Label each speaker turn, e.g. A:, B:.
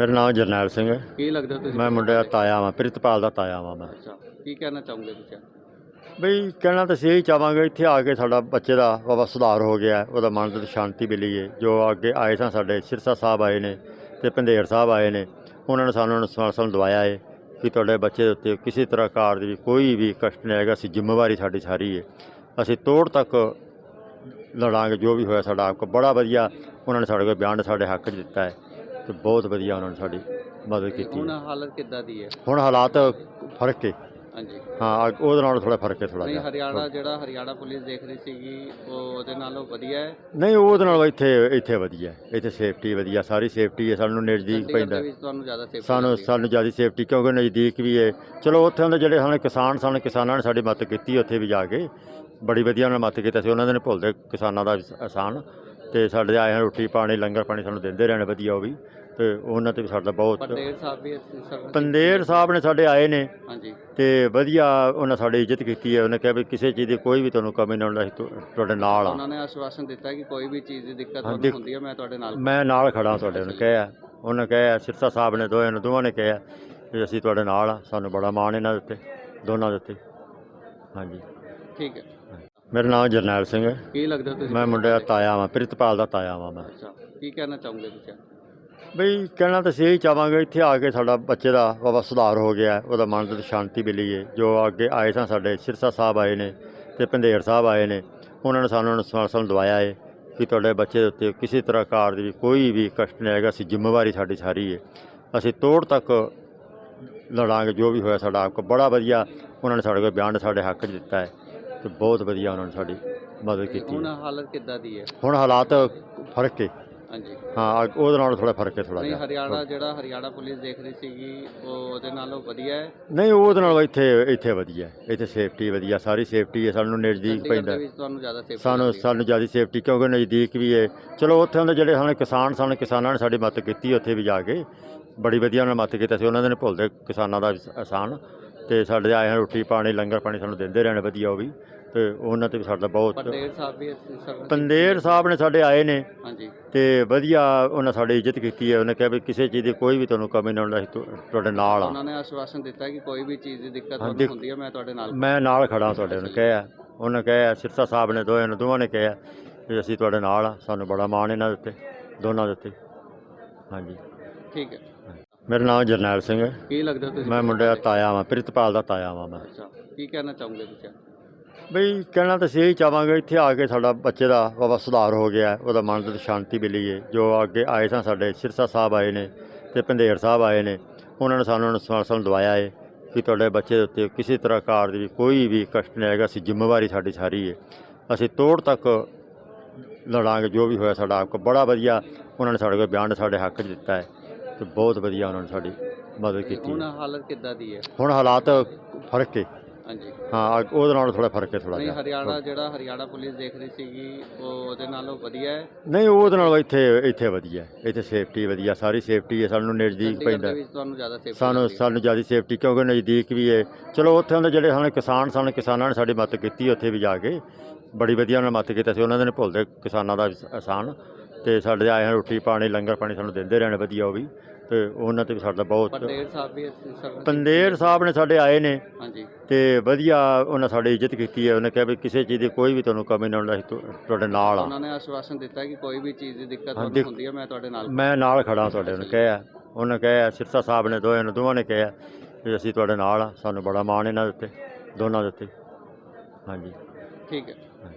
A: ਮੇਰਾ ਨਾਮ ਜਰਨੈਲ ਸਿੰਘ ਹੈ।
B: ਕੀ ਲੱਗਦਾ ਤੁਸੀਂ?
A: ਮੈਂ ਮੁੰਡੇ ਦਾ ਤਾਇਆ ਵਾਂ ਪ੍ਰਿਤਪਾਲ ਦਾ ਤਾਇਆ ਵਾਂ ਮੈਂ।
B: ਅੱਛਾ ਕੀ ਕਹਿਣਾ ਚਾਹੋਗੇ ਤੁਸੀਂ?
A: ਬਈ ਕਹਿਣਾ ਤਾਂ ਅਸੀਂ ਇਹੀ ਚਾਹਾਂਗੇ ਇੱਥੇ ਆ ਕੇ ਸਾਡਾ ਬੱਚੇ ਦਾ ਬਾਬਾ ਸੁਧਾਰ ਹੋ ਗਿਆ ਉਹਦਾ ਮਨ ਤੇ ਸ਼ਾਂਤੀ ਮਿਲੀ ਹੈ ਜੋ ਅੱਗੇ ਆਏ ਸਨ ਸਾਡੇ ਸਿਰਸਾ ਸਾਹਿਬ ਆਏ ਨੇ ਤੇ ਪੰਧੇਰ ਸਾਹਿਬ ਆਏ ਨੇ ਉਹਨਾਂ ਨੇ ਸਾਨੂੰ ਅਨੁਸ਼ਾਸਨ ਦਵਾਇਆ ਹੈ ਕਿ ਤੁਹਾਡੇ ਬੱਚੇ ਦੇ ਉੱਤੇ ਕਿਸੇ ਤਰ੍ਹਾਂ ਕਾਰ ਦੀ ਕੋਈ ਵੀ ਕਸ਼ਟ ਨਹੀਂ ਆਏਗਾ ਅਸੀਂ ਜ਼ਿੰਮੇਵਾਰੀ ਸਾਡੀ ਸਾਰੀ ਹੈ ਅਸੀਂ ਤੋੜ ਤੱਕ ਲੜਾਂਗੇ ਜੋ ਵੀ ਹੋਇਆ ਸਾਡਾ ਆਪ ਬੜਾ ਵਧੀਆ ਉਹਨਾਂ ਨੇ ਸਾਡੇ ਕੋਲ ਬਿਆਨ ਸਾਡੇ ਹੱਕ 'ਚ ਦਿੱਤਾ ਹੈ ਤੇ ਬਹੁਤ ਵਧੀਆ ਉਹਨਾਂ ਨੇ ਸਾਡੀ ਮਦਦ ਕੀਤੀ
B: ਹੁਣ। ਹਾਲਤ ਕਿੱਦਾਂ ਦੀ ਹੈ?
A: ਹੁਣ ਹਾਲਾਤ ਫ਼ਰਕ ਹੈ।
B: ਹਾਂਜੀ।
A: ਹਾਂ ਉਹਦੇ ਨਾਲ ਥੋੜਾ ਫ਼ਰਕ ਹੈ ਥੋੜਾ
B: ਨਹੀਂ
A: ਜਿਹਾ।
B: ਹਰਿਆਣਾ ਜਿਹੜਾ ਹਰਿਆਣਾ ਪੁਲਿਸ ਦੇਖ ਰਹੀ ਸੀਗੀ ਉਹ ਉਹਦੇ ਨਾਲੋਂ ਵਧੀਆ ਹੈ?
A: ਨਹੀਂ ਉਹਦੇ ਨਾਲ ਇੱਥੇ ਇੱਥੇ ਵਧੀਆ ਹੈ। ਇੱਥੇ ਸੇਫਟੀ ਵਧੀਆ ਸਾਰੀ ਸੇਫਟੀ ਹੈ ਸਾਨੂੰ ਨਜ਼ਦੀਕ ਪੈਂਦਾ
B: ਦੇ ਵਿੱਚ ਤੁਹਾਨੂੰ ਜ਼ਿਆਦਾ ਸੇਫਟੀ
A: ਸਾਨੂੰ ਸਾਨੂੰ ਜ਼ਿਆਦਾ ਸੇਫਟੀ ਕਿਉਂਕਿ ਨਜ਼ਦੀਕ ਵੀ ਹੈ। ਚਲੋ ਉੱਥੇ ਦੇ ਜਿਹੜੇ ਸਾਨੂੰ ਕਿਸਾਨ ਸਨ ਕਿਸਾਨਾਂ ਨੇ ਸਾਡੀ ਮਦਦ ਕੀਤੀ ਉੱਥੇ ਵੀ ਜਾ ਕੇ ਬੜੀ ਵਧੀਆ ਉਹਨਾਂ ਨੇ ਮਦਦ ਕੀਤੀ। ਸੀ ਉਹਨਾਂ ਦੇ ਨਹੀਂ ਭੁੱਲਦੇ ਕਿਸਾਨਾਂ ਦਾ ਆਸਾਨ ਤੇ ਸਾਡੇ ਆਏ ਹਨ ਰੋਟੀ ਪਾਣੀ ਲੰਗਰ ਪਾਣੀ ਸਾਨੂੰ ਦਿੰਦੇ ਰਹਿਣ ਵਧੀਆ ਉਹ ਵੀ। ਤੇ ਉਹਨਾਂ ਤੇ ਵੀ ਸਾਡਾ ਬਹੁਤ
B: ਪਟੇਲ ਸਾਹਿਬ ਵੀ ਇੱਥੇ ਸਰ-
A: ਪੰਦੇਰ ਸਾਹਿਬ ਨੇ ਸਾਡੇ ਆਏ ਨੇ।
B: ਹਾਂਜੀ।
A: ਤੇ ਵਧੀਆ ਉਹਨਾਂ ਸਾਡੀ ਇੱਜ਼ਤ ਕੀਤੀ ਹੈ। ਉਹਨੇ ਕਿਹਾ ਵੀ ਕਿਸੇ ਚੀਜ਼ ਦੀ ਕੋਈ ਵੀ ਤੁਹਾਨੂੰ ਕਮੀ ਨਾ ਹੋਣੀ ਅਸੀਂ ਤੁ- ਤੁਹਾਡੇ ਨਾਲ ਆ।
B: ਉਹਨਾਂ ਨੇ ਆਸ਼ਵਾਸਨ ਦਿੱਤਾ ਕਿ ਕੋਈ ਵੀ ਚੀਜ਼ ਦੀ ਦਿੱਕਤ ਤੁਹਾਨੂੰ
A: ਦੇਖ-
B: ਹੁੰਦੀ ਹੈ ਮੈਂ ਤੁਹਾਡੇ ਨਾਲ
A: ਮੈਂ ਨਾਲ ਖੜਾ ਤੁਹਾਡੇ ਨੂੰ ਕਿਹਾ। ਉਹਨੇ ਕਿਹਾ ਸਿਰਸਾ ਸਾਹਿਬ ਨੇ ਦੋਹਾਂ ਨੂੰ ਦੋਵਾਂ ਨੇ ਕਿਹਾ ਵੀ ਅਸੀਂ ਤੁਹਾਡੇ ਨਾਲ ਆ। ਸਾਨੂੰ ਬੜਾ ਮਾਣ ਇਹਨਾਂ ਦੇ ਉੱਤੇ ਦੋਨਾਂ ਦੇ ਉੱਤੇ। ਹਾਂਜੀ।
B: ਠੀਕ ਹੈ।
A: ਮੇਰਾ ਨਾਮ ਜਰਨੈਲ ਸਿੰਘ ਹੈ।
B: ਕੀ ਲੱਗਦਾ ਤੁਸੀਂ?
A: ਮੈਂ ਮੁੰਡੇ ਦਾ ਤਾਇਆ ਵਾਂ ਪ੍ਰਿਤਪਾਲ ਦਾ ਤਾਇਆ ਵਾਂ ਮੈਂ।
B: ਅੱਛਾ। ਕੀ ਕਹਿਣਾ ਚਾਹੋਗੇ ਤੁਸੀਂ?
A: ਬਈ ਕਹਿਣਾ ਤਾਂ ਅਸੀਂ ਇਹੀ ਚਾਹਾਂਗੇ ਇੱਥੇ ਆ ਕੇ ਸਾਡਾ ਬੱਚੇ ਦਾ ਬਾਬਾ ਸੁਧਾਰ ਹੋ ਗਿਆ ਉਹਦਾ ਮਨ ਤੇ ਸ਼ਾਂਤੀ ਮਿਲੀ ਹੈ ਜੋ ਅੱਗੇ ਆਏ ਸਨ ਸਾਡੇ ਸਿਰਸਾ ਸਾਹਿਬ ਆਏ ਨੇ ਤੇ ਪੰਧੇਰ ਸਾਹਿਬ ਆਏ ਨੇ ਉਹਨਾਂ ਨੇ ਸਾਨੂੰ ਅਨੁਸ਼ਾਸਨ ਦਵਾਇਆ ਹੈ ਕਿ ਤੁਹਾਡੇ ਬੱਚੇ ਦੇ ਉੱਤੇ ਕਿਸੇ ਤਰ੍ਹਾਂ ਕਾਰ ਦੀ ਕੋਈ ਵੀ ਕਸ਼ਟ ਨਹੀਂ ਆਏਗਾ ਅਸੀਂ ਜ਼ਿੰਮੇਵਾਰੀ ਸਾਡੀ ਸਾਰੀ ਹੈ ਅਸੀਂ ਤੋੜ ਤੱਕ ਲੜਾਂਗੇ ਜੋ ਵੀ ਹੋਇਆ ਸਾਡਾ ਆਪ ਬੜਾ ਵਧੀਆ ਉਹਨਾਂ ਨੇ ਸਾਡੇ ਕੋਲ ਬਿਆਨ ਸਾਡੇ ਹੱਕ 'ਚ ਦਿੱਤਾ ਹੈ ਤੇ ਬਹੁਤ ਵਧੀਆ ਉਹਨਾਂ ਨੇ ਸਾਡੀ ਮਦਦ ਕੀਤੀ
B: ਹੁਣ। ਹਾਲਤ ਕਿੱਦਾਂ ਦੀ ਹੈ
A: ਹੁਣ ਹਾਲਾਤ ਫ਼ਰਕ ਹੈ
B: ਹਾਂਜੀ।
A: ਹਾਂ ਉਹਦੇ ਨਾਲ ਥੋੜਾ ਫ਼ਰਕ ਹੈ ਥੋੜਾ
B: ਨਹੀਂ
A: ਜਿਹਾ।
B: ਹਰਿਆਣਾ ਜਿਹੜਾ ਹਰਿਆਣਾ ਪੁਲਿਸ ਦੇਖ ਰਹੀ ਸੀਗੀ ਉਹ ਉਹਦੇ ਨਾਲੋਂ ਵਧੀਆ ਹੈ?
A: ਨਹੀਂ ਉਹਦੇ ਨਾਲ ਇੱਥੇ ਇੱਥੇ ਵਧੀਆ ਹੈ। ਇੱਥੇ ਸੇਫਟੀ ਵਧੀਆ ਸਾਰੀ ਸੇਫਟੀ ਹੈ ਸਾਨੂੰ ਨਜ਼ਦੀਕ
B: ਚੰਡੀਗੜ੍ਹ
A: ਪੈਂਦਾ।
B: ਦੇ ਵਿੱਚ ਤੁਹਾਨੂੰ ਜ਼ਿਆਦਾ ਸੇਫਟੀ
A: ਸਾਨੂੰ ਸਾਨੂੰ ਜ਼ਿਆਦਾ ਸੇਫਟੀ ਕਿਉਂਕਿ ਨਜ਼ਦੀਕ ਵੀ ਹੈ। ਚਲੋ ਉੱਥੇ ਦੇ ਜਿਹੜੇ ਸਾਨੂੰ ਕਿਸਾਨ ਸਨ ਕਿਸਾਨਾਂ ਨੇ ਸਾਡੀ ਮਦਦ ਕੀਤੀ ਉੱਥੇ ਵੀ ਜਾ ਕੇ ਬੜੀ ਵਧੀਆ ਉਹਨਾਂ ਨੇ ਮਦਦ ਕੀਤੀ। ਸੀ ਉਹਨਾਂ ਦੇ ਨਹੀਂ ਭੁੱਲਦੇ ਕਿਸਾਨਾਂ ਦਾ ਆਸਾਨ। ਤੇ ਸਾਡੇ ਆਏ ਹਨ ਰੋਟੀ ਪਾਣੀ ਲੰਗਰ ਪਾਣੀ ਸਾਨੂੰ ਦਿੰਦੇ ਰਹਿਣ ਵਧੀਆ ਉਹ ਵੀ। ਤੇ ਉਹਨਾਂ ਤੇ ਵੀ ਸਾਡਾ ਬਹੁਤ
B: ਪਟੇਲ ਸਾਹਿਬ ਵੀ
A: ਪੰਦੇਰ ਸਾਹਿਬ ਨੇ ਸਾਡੇ ਆਏ ਨੇ।
B: ਹਾਂਜੀ।
A: ਤੇ ਵਧੀਆ ਉਹਨਾਂ ਸਾਡੀ ਇੱਜ਼ਤ ਕੀਤੀ ਹੈ। ਉਹਨੇ ਕਿਹਾ ਵੀ ਕਿਸੇ ਚੀਜ਼ ਦੀ ਕੋਈ ਵੀ ਤੁਹਾਨੂੰ ਕਮੀ ਨਾ ਹੋਣੀ ਤੁਹਾਡੇ ਨਾਲ ਆ।
B: ਉਹਨਾਂ ਨੇ ਆਸ਼ਵਾਸਨ ਦਿੱਤਾ ਕਿ ਕੋਈ ਵੀ ਚੀਜ਼ ਦੀ ਦਿੱਕਤ ਤੁਹਾਨੂੰ ਹੁੰਦੀ ਹੈ ਮੈਂ ਤੁਹਾਡੇ ਨਾਲ
A: ਮੈਂ ਨਾਲ ਖੜਾ ਤੁਹਾਡੇ ਨੂੰ ਕਿਹਾ। ਉਹਨੇ ਕਿਹਾ ਸਿਰਸਾ ਸਾਹਿਬ ਨੇ ਦੋਹਾਂ ਨੂੰ ਦੋਵਾਂ ਨੇ ਕਿਹਾ ਵੀ ਅਸੀਂ ਤੁਹਾਡੇ ਨਾਲ ਆ। ਸਾਨੂੰ ਬੜਾ ਮਾਣ ਇਹਨਾਂ ਦੇ ਉੱਤੇ ਦੋਨਾਂ ਦੇ ਉੱਤੇ। ਹਾਂਜੀ।
B: ਠੀਕ ਹੈ।
A: ਮੇਰਾ ਨਾਮ ਜਰਨੈਲ ਸਿੰਘ ਹੈ।
B: ਕੀ ਲੱਗਦਾ ਤੁਸੀਂ?
A: ਮੈਂ ਮੁੰਡੇ ਤਾਇਆ ਵਾਂ ਪ੍ਰਿਤਪਾਲ ਦਾ ਤਾਇਆ ਵਾਂ ਮੈਂ।
B: ਅੱਛਾ। ਕੀ ਕਹਿਣਾ ਚਾਹੋਗੇ ਤੁਸੀਂ?
A: ਬਈ ਕਹਿਣਾ ਤਾਂ ਅਸੀਂ ਇਹੀ ਚਾਹਾਂਗੇ ਇੱਥੇ ਆ ਕੇ ਸਾਡਾ ਬੱਚੇ ਦਾ ਬਾਬਾ ਸੁਧਾਰ ਹੋ ਗਿਆ ਉਹਦਾ ਮਨ ਤੇ ਸ਼ਾਂਤੀ ਮਿਲੀ ਹੈ ਜੋ ਅੱਗੇ ਆਏ ਸਨ ਸਾਡੇ ਸਿਰਸਾ ਸਾਹਿਬ ਆਏ ਨੇ ਤੇ ਪੰਧੇਰ ਸਾਹਿਬ ਆਏ ਨੇ ਉਹਨਾਂ ਨੇ ਸਾਨੂੰ ਅਨੁਸ਼ਾਸਨ ਦਵਾਇਆ ਹੈ ਕਿ ਤੁਹਾਡੇ ਬੱਚੇ ਦੇ ਉੱਤੇ ਕਿਸੇ ਤਰ੍ਹਾਂ ਕਾਰ ਦੀ ਕੋਈ ਵੀ ਕਸ਼ਟ ਨਹੀਂ ਆਏਗਾ ਅਸੀਂ ਜ਼ਿੰਮੇਵਾਰੀ ਸਾਡੀ ਸਾਰੀ ਹੈ ਅਸੀਂ ਤੋੜ ਤੱਕ ਲੜਾਂਗੇ ਜੋ ਵੀ ਹੋਇਆ ਸਾਡਾ ਆਪ ਬੜਾ ਵਧੀਆ ਉਹਨਾਂ ਨੇ ਸਾਡੇ ਕੋਲ ਬਿਆਨ ਸਾਡੇ ਹੱਕ 'ਚ ਦਿੱਤਾ ਹੈ ਤੇ ਬਹੁਤ ਵਧੀਆ ਉਹਨਾਂ ਨੇ ਸਾਡੀ ਮਦਦ ਕੀਤੀ
B: ਹੁਣ। ਹਾਲਤ ਕਿੱਦਾਂ ਦੀ ਹੈ
A: ਹੁਣ ਹਾਲਾਤ ਫ਼ਰਕ ਹੈ
B: ਹਾਂਜੀ।
A: ਹਾਂ ਉਹਦੇ ਨਾਲ ਥੋੜਾ ਫ਼ਰਕ ਹੈ ਥੋੜਾ
B: ਨਹੀਂ
A: ਜਿਹਾ।
B: ਹਰਿਆਣਾ ਜਿਹੜਾ ਹਰਿਆਣਾ ਪੁਲਿਸ ਦੇਖ ਰਹੀ ਸੀਗੀ ਉਹ ਉਹਦੇ ਨਾਲੋਂ ਵਧੀਆ ਹੈ?
A: ਨਹੀਂ ਉਹਦੇ ਨਾਲ ਇੱਥੇ ਇੱਥੇ ਵਧੀਆ ਹੈ। ਇੱਥੇ ਸੇਫਟੀ ਵਧੀਆ ਸਾਰੀ ਸੇਫਟੀ ਹੈ ਸਾਨੂੰ ਨਜ਼ਦੀਕ
B: ਚੰਡੀਗੜ੍ਹ
A: ਪੈਂਦਾ।
B: ਦੇ ਵਿੱਚ ਤੁਹਾਨੂੰ ਜ਼ਿਆਦਾ ਸੇਫਟੀ
A: ਸਾਨੂੰ ਸਾਨੂੰ ਜ਼ਿਆਦਾ ਸੇਫਟੀ ਕਿਉਂਕਿ ਨਜ਼ਦੀਕ ਵੀ ਹੈ। ਚਲੋ ਉੱਥੇ ਦੇ ਜਿਹੜੇ ਸਾਨੂੰ ਕਿਸਾਨ ਸਨ ਕਿਸਾਨਾਂ ਨੇ ਸਾਡੀ ਮਦਦ ਕੀਤੀ ਉੱਥੇ ਵੀ ਜਾ ਕੇ ਬੜੀ ਵਧੀਆ ਉਹਨਾਂ ਨੇ ਮਦਦ ਕੀਤੀ। ਸੀ ਉਹਨਾਂ ਦੇ ਨਹੀਂ ਭੁੱਲਦੇ ਕਿਸਾਨਾਂ ਦਾ ਆਸਾਨ ਤੇ ਸਾਡੇ ਆਏ ਹਨ ਰੋਟੀ ਪਾਣੀ ਲੰਗਰ ਪਾਣੀ ਸਾਨੂੰ ਦਿੰਦੇ ਰਹਿਣ ਵਧੀਆ ਉਹ ਵੀ। ਤੇ ਉਹਨਾਂ ਤੇ ਵੀ ਸਾਡਾ ਬਹੁਤ
B: ਪਟੇਲ ਸਾਹਿਬ ਵੀ ਇੱਥੇ ਸਰ-
A: ਪੰਦੇਰ ਸਾਹਿਬ ਨੇ ਸਾਡੇ ਆਏ ਨੇ।
B: ਹਾਂਜੀ।
A: ਤੇ ਵਧੀਆ ਉਹਨਾਂ ਸਾਡੀ ਇੱਜ਼ਤ ਕੀਤੀ ਹੈ। ਉਹਨੇ ਕਿਹਾ ਵੀ ਕਿਸੇ ਚੀਜ਼ ਦੀ ਕੋਈ ਵੀ ਤੁਹਾਨੂੰ ਕਮੀ ਨਾ ਹੋਣੀ ਅਸੀਂ ਤੁ- ਤੁਹਾਡੇ ਨਾਲ ਆ।
B: ਉਹਨਾਂ ਨੇ ਆਸ਼ਵਾਸਨ ਦਿੱਤਾ ਕਿ ਕੋਈ ਵੀ ਚੀਜ਼ ਦੀ ਦਿੱਕਤ ਤੁਹਾਨੂੰ
A: ਦੇਖ-
B: ਹੁੰਦੀ ਹੈ ਮੈਂ ਤੁਹਾਡੇ ਨਾਲ
A: ਮੈਂ ਨਾਲ ਖੜਾ ਤੁਹਾਡੇ ਨੂੰ ਕਿਹਾ। ਉਹਨੇ ਕਿਹਾ ਸਿਰਸਾ ਸਾਹਿਬ ਨੇ ਦੋਹਾਂ ਨੂੰ ਦੋਵਾਂ ਨੇ ਕਿਹਾ ਵੀ ਅਸੀਂ ਤੁਹਾਡੇ ਨਾਲ ਆ। ਸਾਨੂੰ ਬੜਾ ਮਾਣ ਇਹਨਾਂ ਦੇ ਉੱਤੇ ਦੋਨਾਂ ਦੇ ਉੱਤੇ। ਹਾਂਜੀ।
B: ਠੀਕ ਹੈ।